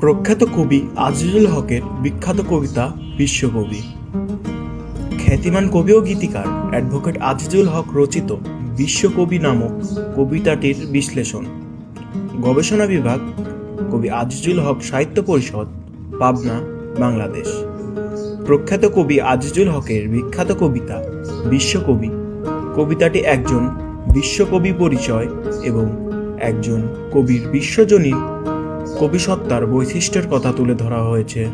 প্রখ্যাত কবি আজিজুল হকের বিখ্যাত কবিতা বিশ্বকবি। খ্যাতিমান কবি ও গীতিকার অ্যাডভোকেট আজিজুল হক রচিত বিশ্বকবি নামক কবিতাটির বিশ্লেষণ। গবেষণা বিভাগ, কবি আজিজুল হক সাহিত্য পরিষদ, পাবনা, বাংলাদেশ। প্রখ্যাত কবি আজিজুল হকের বিখ্যাত কবিতা বিশ্বকবি। কবিতাটি একজন বিশ্বকবি পরিচয় এবং একজন কবির বিশ্বজনীন কবিসত্তার বৈশিষ্ট্যের কথা তুলে ধরা হয়েছে।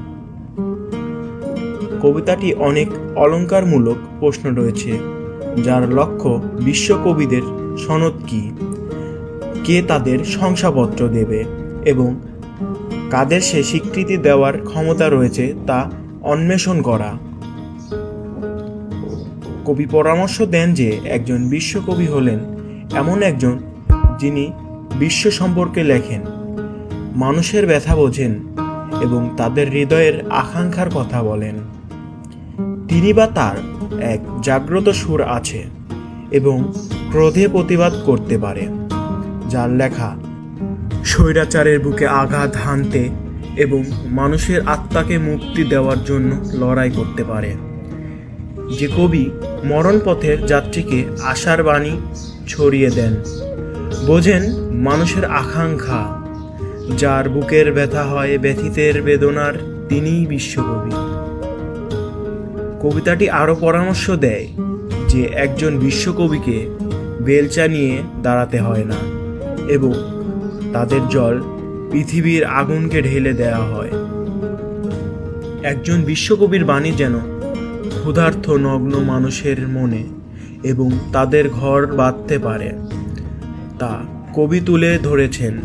কবিতাটি অনেক অলঙ্কারমূলক প্রশ্ন রয়েছে, যার লক্ষ্য বিশ্বকবিদের সনদ কি? কে তাদের শংসাপত্র দেবে? এবং কাদের সে স্বীকৃতি দেওয়ার ক্ষমতা রয়েছে তা অন্বেষণ করা। কবি পরামর্শ দেন যে একজন বিশ্বকবি হলেন এমন একজন যিনি বিশ্ব সম্পর্কে লেখেন। মানুষের ব্যথা বোঝেন এবং তাদের হৃদয়ের আকাঙ্ক্ষার কথা বলেন। তিনি বা তার এক জাগ্রত সুর আছে এবং ক্রোধে প্রতিবাদ করতে পারে, যার লেখা, স্বৈরাচারের বুকে আঘাত হানতে এবং মানুষের আত্মাকে মুক্তি দেওয়ার জন্য লড়াই করতে পারে। যে কবি মরণ পথের যাত্রীকে আশার বাণী ছড়িয়ে দেন, বোঝেন মানুষের আকাঙ্ক্ষা যার বুকের ব্যথা হয় ব্যথিতের বেদনার, তিনিই বিশ্বকবি। কবিতাটি আরও পরামর্শ দেয় যে একজন বিশ্বকবিকে বেলচা নিয়ে দাঁড়াতে হয় না এবং তাদের জল পৃথিবীর আগুনকে ঢেলে দেওয়া হয়। একজন বিশ্বকবির বাণী যেন ক্ষুধার্থ নগ্ন মানুষের মনে এবং তাদের ঘর বাঁধতে পারে, তা কবি তুলে ধরেছেন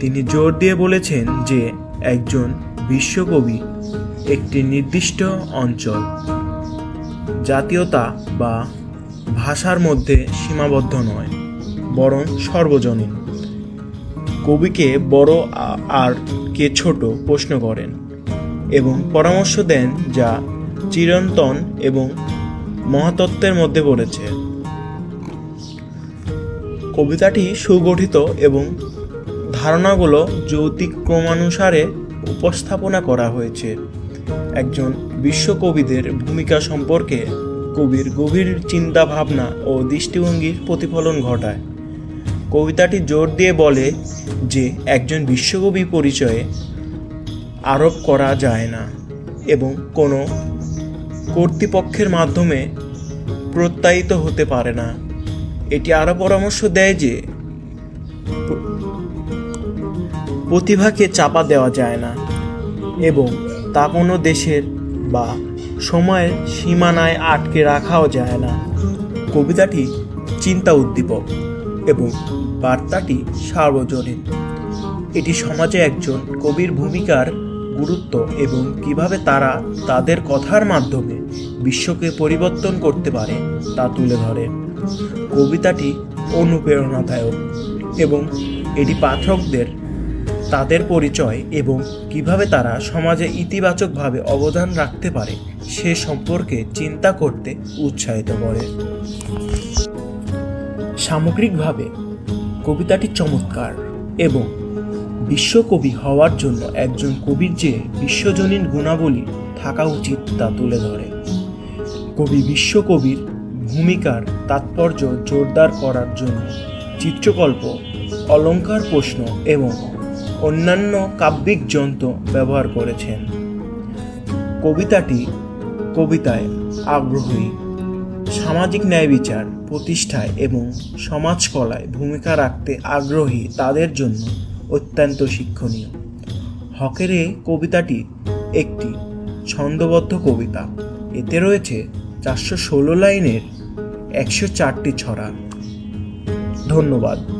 তিনি জোর দিয়ে বলেছেন যে, একজন বিশ্বকবি, একটি নির্দিষ্ট অঞ্চল, জাতীয়তা বা ভাষার মধ্যে সীমাবদ্ধ নয়, বরং সর্বজনীন। কবিকে বড় আর কে ছোট প্রশ্ন করেন এবং পরামর্শ দেন যা চিরন্তন এবং মহাতত্ত্বের মধ্যে পড়েছে। কবিতাটি সুগঠিত এবং ধারণাগুলো যৌতিক ক্রমানুসারে উপস্থাপনা করা হয়েছে। একজন বিশ্বকবিদের ভূমিকা সম্পর্কে কবির গভীর চিন্তা ভাবনা ও দৃষ্টিভঙ্গির প্রতিফলন ঘটায়। কবিতাটি জোর দিয়ে বলে যে, একজন বিশ্বকবি পরিচয়ে আরোপ করা যায় না এবং কোনো কর্তৃপক্ষের মাধ্যমে প্রত্যায়িত হতে পারে না। এটি আরও পরামর্শ দেয় যে প্রতিভাকে চাপা দেওয়া যায় না এবং তা কোনো দেশের বা সময়ের সীমানায় আটকে রাখাও যায় না। কবিতাটি চিন্তা উদ্দীপক এবং বার্তাটি সার্বজনীন। এটি সমাজে একজন কবির ভূমিকার গুরুত্ব এবং কীভাবে তারা তাদের কথার মাধ্যমে বিশ্বকে পরিবর্তন করতে পারে তা তুলে ধরে। কবিতাটি অনুপ্রেরণাদায়ক এবং এটি পাঠকদের তাদের পরিচয় এবং কীভাবে তারা সমাজে ইতিবাচকভাবে অবদান রাখতে পারে সে সম্পর্কে চিন্তা করতে উৎসাহিত করে। সামগ্রিকভাবে, কবিতাটি চমৎকার এবং বিশ্বকবি হওয়ার জন্য একজন কবির যে বিশ্বজনীন গুণাবলী থাকা উচিত তা তুলে ধরে। কবি বিশ্বকবির ভূমিকার তাৎপর্য জোরদার করার জন্য চিত্রকল্প, অলঙ্কার প্রশ্ন এবং অন্যান্য কাব্যিক যন্ত্র ব্যবহার করেছেন। কবিতাটি কবিতায় আগ্রহী, সামাজিক ন্যায় বিচার প্রতিষ্ঠায় এবং সমাজকলায় ভূমিকা রাখতে আগ্রহী তাদের জন্য অত্যন্ত শিক্ষণীয়। হকের এ কবিতাটি একটি ছন্দবদ্ধ কবিতা। এতে রয়েছে চারশো ষোলো লাইনের একশো চারটি ছড়া। ধন্যবাদ।